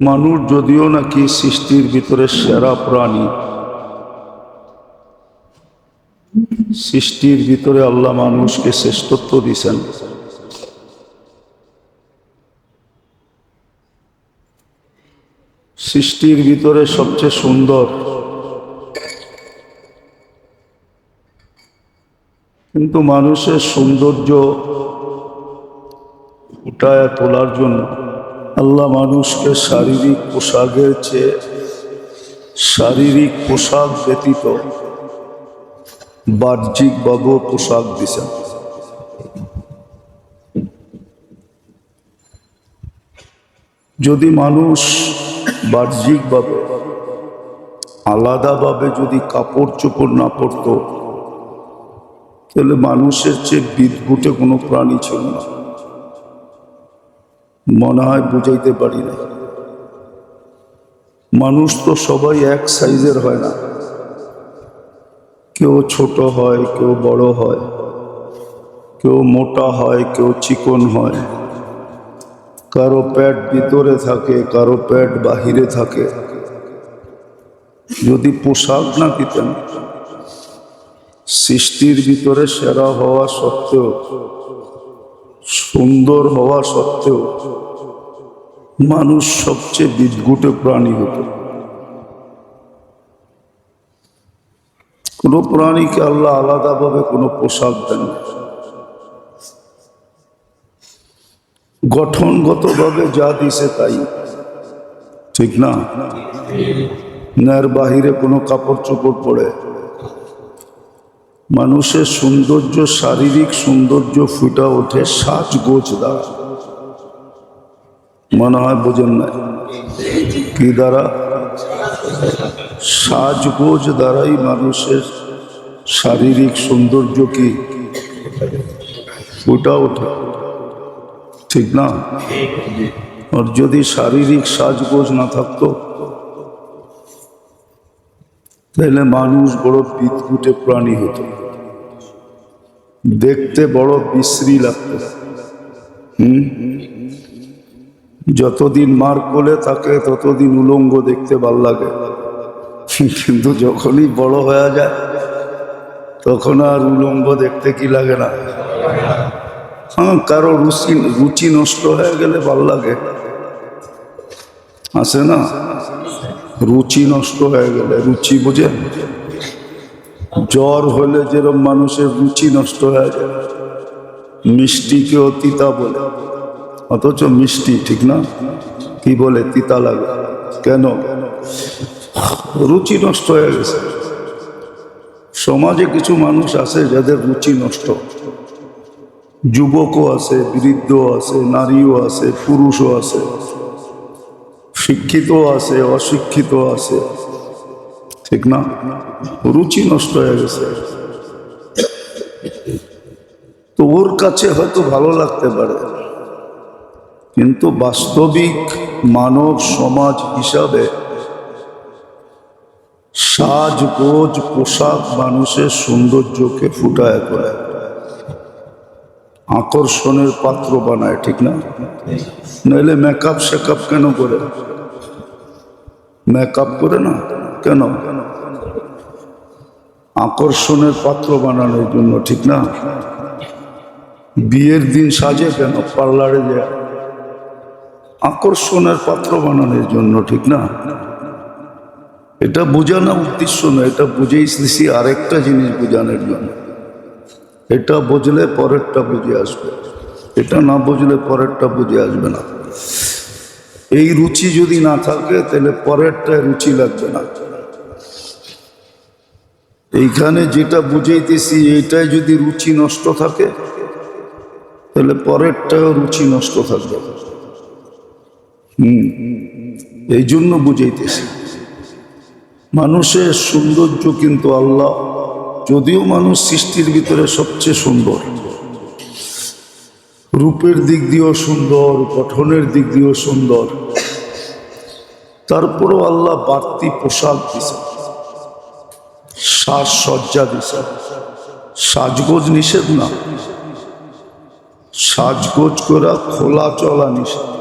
মানুষ যদিও নাকি সৃষ্টির ভিতরে সেরা প্রাণী। সৃষ্টির ভিতরে আল্লাহ মানুষকে শ্রেষ্ঠত্ব দিছেন সৃষ্টির ভিতরে সবচেয়ে সুন্দর। কিন্তু মানুষের সৌন্দর্য ফুটায় তোলার জন্য। আল্লাহ মানুষকে শারীরিক পোশাকের চেয়ে শারীরিক পোশাক ব্যতীত বাহ্যিকভাবে পোশাক দিছেন। যদি মানুষ বাহ্যিকভাবে আলাদাভাবে যদি কাপড় চোপড় না পরত, তাহলে মানুষের চেয়ে বিদঘুটে কোনো প্রাণী ছিল না। মনে হয় বুঝাইতে পারি না মানুষ তো সবাই এক সাইজের হয় না। কেউ ছোট হয়, কেউ বড় হয়, কেউ মোটা হয়, কেউ চিকন হয়। কারও প্যাট ভিতরে থাকে, কারও প্যাট বাহিরে থাকে। যদি পোশাক না দিতেন, সৃষ্টির ভিতরে সেরা হওয়া সত্ত্বেও সুন্দর হওয়া সত্ত্বেও মানুষ সবচেয়ে বিদঘুটে প্রাণী হতো কোনো প্রাণীকে আল্লাহ আলাদাভাবে কোনো পোশাক দেন। গঠনগতভাবে যা দিছে তাই। ঠিক না? ন্যার বাহিরে কোনো কাপড় চোপড় পরে মানুষের সৌন্দর্য, শারীরিক সৌন্দর্য ফুটা ওঠে সাজগোজ দ্বারা। মনে হয় বোঝেন না কি দ্বারা? সাজগোজ দ্বারাই মানুষের শারীরিক সৌন্দর্য কি ফুটা ওঠে। ঠিক না? আর যদি শারীরিক সাজগোজ না থাকতো, তাহলে মানুষ বড় বিদঘুটে প্রাণী হতো। দেখতে বড় বিশ্রী লাগতো। হুম? যতদিন মার কোলে থাকে, ততদিন উলঙ্গ দেখতে ভালো লাগে। কিন্তু যখনই বড় হয়ে যায়, তখন আর উলঙ্গ দেখতে কি লাগে না? হ্যাঁ কারও রুচি রুচি নষ্ট হয়ে গেলে ভালো লাগে। আছে না? রুচি নষ্ট হয়ে গেলে, রুচি বুঝেন? জ্বর হলে যেরকম মানুষের রুচি নষ্ট হয়ে যায় মিষ্টিকেও তিতা বলে। অথচ মিষ্টি ঠিক না? কি বলে তিতা লাগে? কেন? রুচি নষ্ট হয়ে গেছে। সমাজে কিছু মানুষ আছে যাদের রুচি নষ্ট। যুবকও আছে বৃদ্ধ আছে, নারীও আছে, পুরুষও আছে। শিক্ষিত আছে অশিক্ষিত আছে। ঠিক না? রুচি নষ্ট হয়ে গেছে। তো ওর কাছে হয়তো ভালো লাগতে পারে। কিন্তু বাস্তবিক মানব সমাজ হিসাবে সাজগোজ পোশাক মানুষের সৌন্দর্যকে ফুটায় করে আকর্ষণের পাত্র বানায়, ঠিক না? নইলে মেকআপ শেকআপ কেন করে? মেকআপ করে না? কেন? আকর্ষণের পাত্র বানানোর জন্য, ঠিক না? বিয়ের দিন সাজে কেন? পার্লারে যায় আকর্ষণের পাত্র বানানোর জন্য, ঠিক না? এটা বোঝানো উদ্দেশ্য না, এটা বুঝেইছি আরেকটা জিনিস বোঝানোর জন্য। এটা বুঝলে পরেরটা বুঝে আসবে। এটা না বুঝলে পরেরটা বুঝে আসবে না। এই রুচি যদি না থাকে, তাহলে পরেরটা রুচি লাগবে না। এইখানে যেটা বুঝাইতেছি এটাই যদি রুচি নষ্ট থাকে, তাহলে পরেরটাও রুচি নষ্ট থাকবে। হুম এই জন্য বুঝাইতেছি। মানুষের সৌন্দর্য কিন্তু আল্লাহ, যদিও মানুষ সৃষ্টির ভিতরে সবচেয়ে সুন্দর। রূপের দিক দিয়েও সুন্দর, গঠনের দিক দিয়েও সুন্দর। তারপরও আল্লাহ বাড়তি পোশাক দিছে সাজসজ্জা দিছে। সাজগোজ নিষেধ না। সাজগোজ করা খোলা চলা নিষেধ।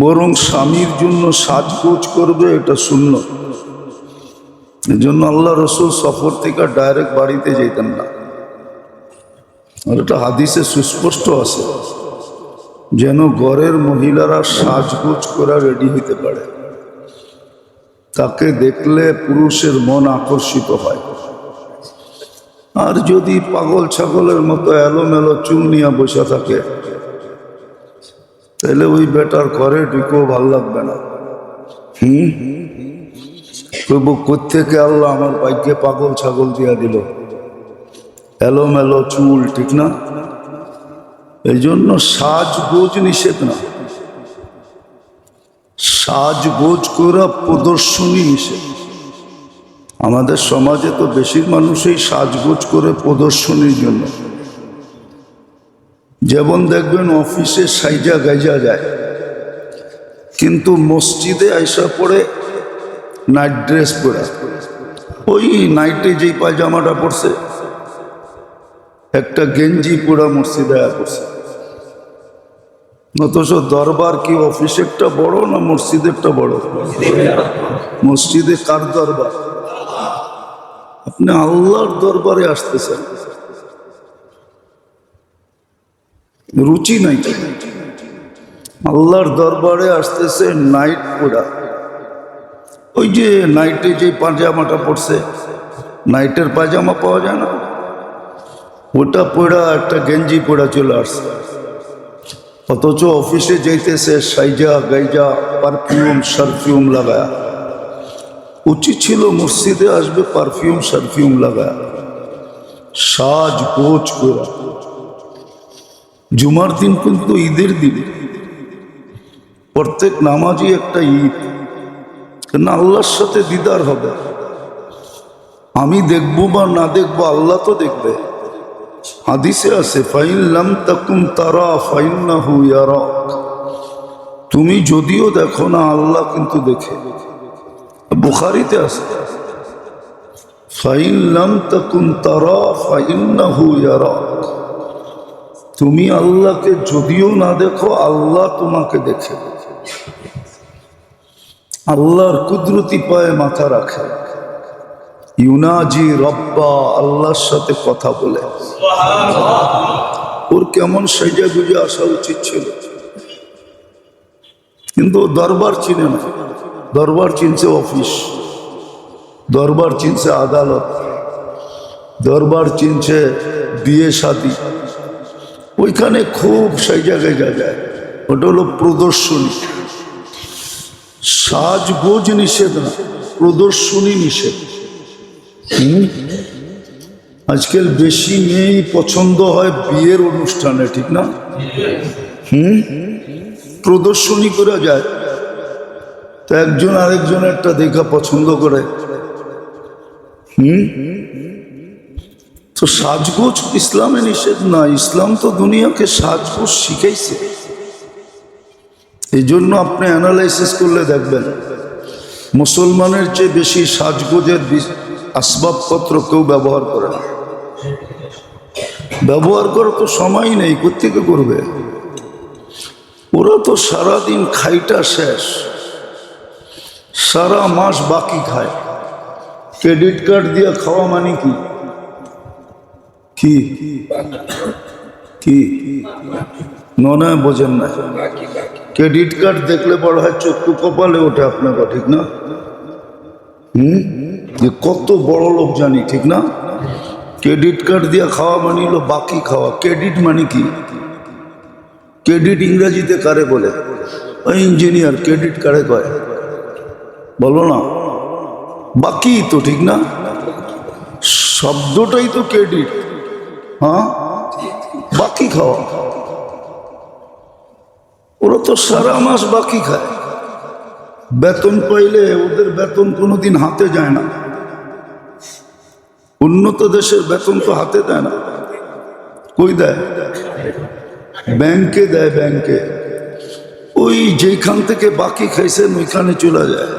বরং স্বামীর জন্য সাজগোজ করবে এটা শূন্য এই জন্য আল্লাহ রসুল সফর থেকে ডাইরেক্ট বাড়িতে যেতেন না। আর এটা হাদিসে সুস্পষ্ট আছে। যেন ঘরের মহিলারা সাজগোজ করা রেডি হইতে পারে। তাকে দেখলে পুরুষের মন আকর্ষিত হয়। আর যদি পাগল ছাগলের মতো এলোমেলো চুল নিয়ে বসে থাকে, তাহলে ওই বেটার ঘরে ঢুকেও ভালো লাগবে না। হুম? প্রভু কোথেকে আল্লাহ আমার বাইকে পাগল ছাগল দিয়া দিল? এলোমেলো চুল, ঠিক না? এই জন্য সাজগোজ নিষেধ না। সাজগোজ করা প্রদর্শনী নিষেধ আমাদের সমাজে তো বেশির মানুষই সাজগোজ করে প্রদর্শনীর জন্য। যেমন দেখবেন অফিসে সাইজা গাইজা যায়। কিন্তু মসজিদে আইসা পড়ে নাইট ড্রেস পরে। ওই নাইটে যেই পায়জামাটা পরছে, একটা গেঞ্জি পরা মসজিদে আয়া পড়ছে অথচ দরবার কি অফিসেরটা বড় না মসজিদেরটা বড়? মসজিদে কার দরবার? আপনি আল্লাহর দরবারে আসতেছেন। রুচি নাই। আল্লাহর দরবারে আসতেছে নাইট পোড়া ওই যে নাইটে যে পাজামাটা পড়ছে নাইটের পাজামা পাওয়া যায় না? ওটা পড়া একটা গেঞ্জি পড়া চলে আসছে। অথচ অফিসে যাইতেছে, সাইজা, গাইজা পারফিউম সারফিউম লাগায়া। উচিত ছিল মসজিদে আসবে পারফিউম সারফিউম লাগায়া। সাজ গোজ করা জুমার দিন কিন্তু ঈদের দিন। প্রত্যেক নামাজই একটা ঈদ। কেন আল্লাহর সাথে দিদার হবে। আমি দেখব বা না দেখব, আল্লাহ তো দেখবে। হাদিসে আছে, ফাইন লাম তাকুম তারা ফাইন্নাহু ইয়ারাক তুমি যদিও দেখো না, আল্লাহ কিন্তু দেখে। বুখারিতে আছে, ফাইন লাম তাকুম তারা ফাইন্নাহু ইয়ারাক তুমি আল্লাহকে যদিও না দেখো, আল্লাহ তোমাকে দেখে। আল্লাহর কুদরতি পায়ে মাথা রাখে। ইউনাজি রব্বা আল্লাহর সাথে কথা বলে। ওর কেমন সেজে গুজে আসা উচিত ছিল। কিন্তু দরবার চিনে না। দরবার চিনছে অফিস। দরবার চিনছে আদালত। দরবার চিনছে বিয়ে শাদী ওইখানে খুব সেই জায়গায় যায়। ওটা হলো প্রদর্শনী। সাজগোজ নিষেধ না, প্রদর্শনী নিষেধ? আজকাল বেশি মেয়েই পছন্দ হয় বিয়ের অনুষ্ঠানে, ঠিক না? হুম? প্রদর্শনী করা যায়। তো একজন আরেকজন একটা দেখা পছন্দ করে। হুম? তো সাজগোজ ইসলামে নিষেধ না, ইসলাম তো দুনিয়াকে সাজগোজ শিখাইছে। এই জন্য আপনি অ্যানালাইসিস করলে দেখবেন, মুসলমানের চেয়ে বেশি সাজগোজের আসবাবপত্র কেউ ব্যবহার করে না। ব্যবহার করার তো সময় নেই কোথেকে করবে? ওরা তো সারাদিন খাইটা শেষ, সারা মাস বাকি খায়। ক্রেডিট কার্ড দিয়ে খাওয়া মানে কি? কি? কি? নয় বোঝেন না। ক্রেডিট কার্ড দেখলে বড় হয় চক্ষু কপালে ওঠে আপনাকে, ঠিক না? হুম? যে কত বড় লোক জানি, ঠিক না? ক্রেডিট কার্ড দিয়ে খাওয়া মানে হলো বাকি খাওয়া। ক্রেডিট মানে কি? ক্রেডিট ইংরেজিতে কারে বলে? ওই ইঞ্জিনিয়ার ক্রেডিট কারে কয়। বলো না। বাকি তো, ঠিক না? শব্দটাই তো ক্রেডিট। হ্যাঁ? বাকি খাওয়া। ওরা তো সারা মাস বাকি খায়। বেতন পাইলে ওদের বেতন কোনোদিন হাতে যায় না। উন্নত দেশের বেতন তো হাতে দেয় না। কই দেয়? ব্যাংকে দেয় ব্যাংকে। ওই যেখান থেকে বাকি খাইছেন ওইখানে চলে যায়।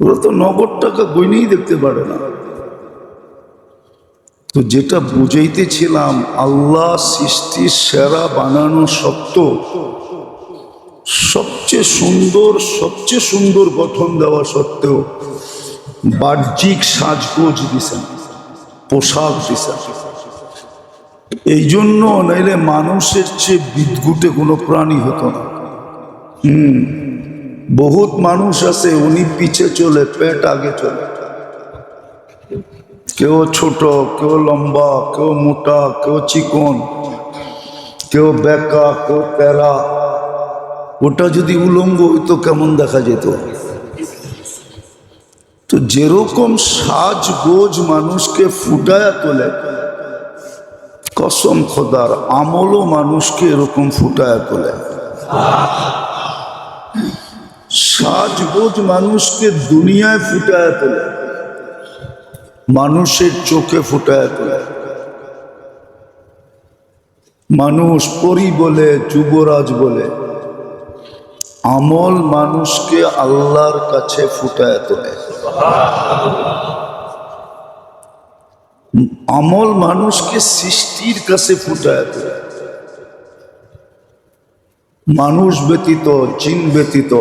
ওরা তো নগদ টাকা গইনেই দেখতে পারে না। তো যেটা বুঝাইতেছিলাম, আল্লাহ সৃষ্টির সেরা বানানো সত্ত্বেও সবচেয়ে সুন্দর সবচেয়ে সুন্দর গঠন দেওয়া সত্ত্বেও বাহ্যিক সাজগোজ দিছেন, পোশাক দিছেন। এই জন্য নাইলে মানুষের চেয়ে বিদ্যুটে কোনো প্রাণী হতো না। হুম, বহুত মানুষ আছে, উনি পিছে চলে, পেট আগে চলে। কেউ ছোট, কেউ লম্বা, কেউ মোটা, কেউ চিকন, কেউ বেকা, কেউ প্যারা। ওটা যদি উলঙ্গ হইতো, কেমন দেখা যেত? তো যেরকম সাজগোজ মানুষকে ফুটায়া তোলে, কসম খোদার আমলও মানুষকে এরকম ফুটায়া তোলে। সাজগোজ মানুষকে দুনিয়ায় ফুটায়া তোলে, মানুষের চোখে ফুটায় তোলে। মানুষ পরি বলে, যুবরাজ বলে, আমল মানুষকে আল্লাহর কাছে ফুটায় তোলে। আমল মানুষকে সৃষ্টির কাছে ফুটায় মানুষ ব্যতীত জিন ব্যতীত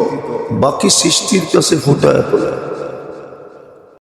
বাকি সৃষ্টির কাছে ফুটায় তোলে।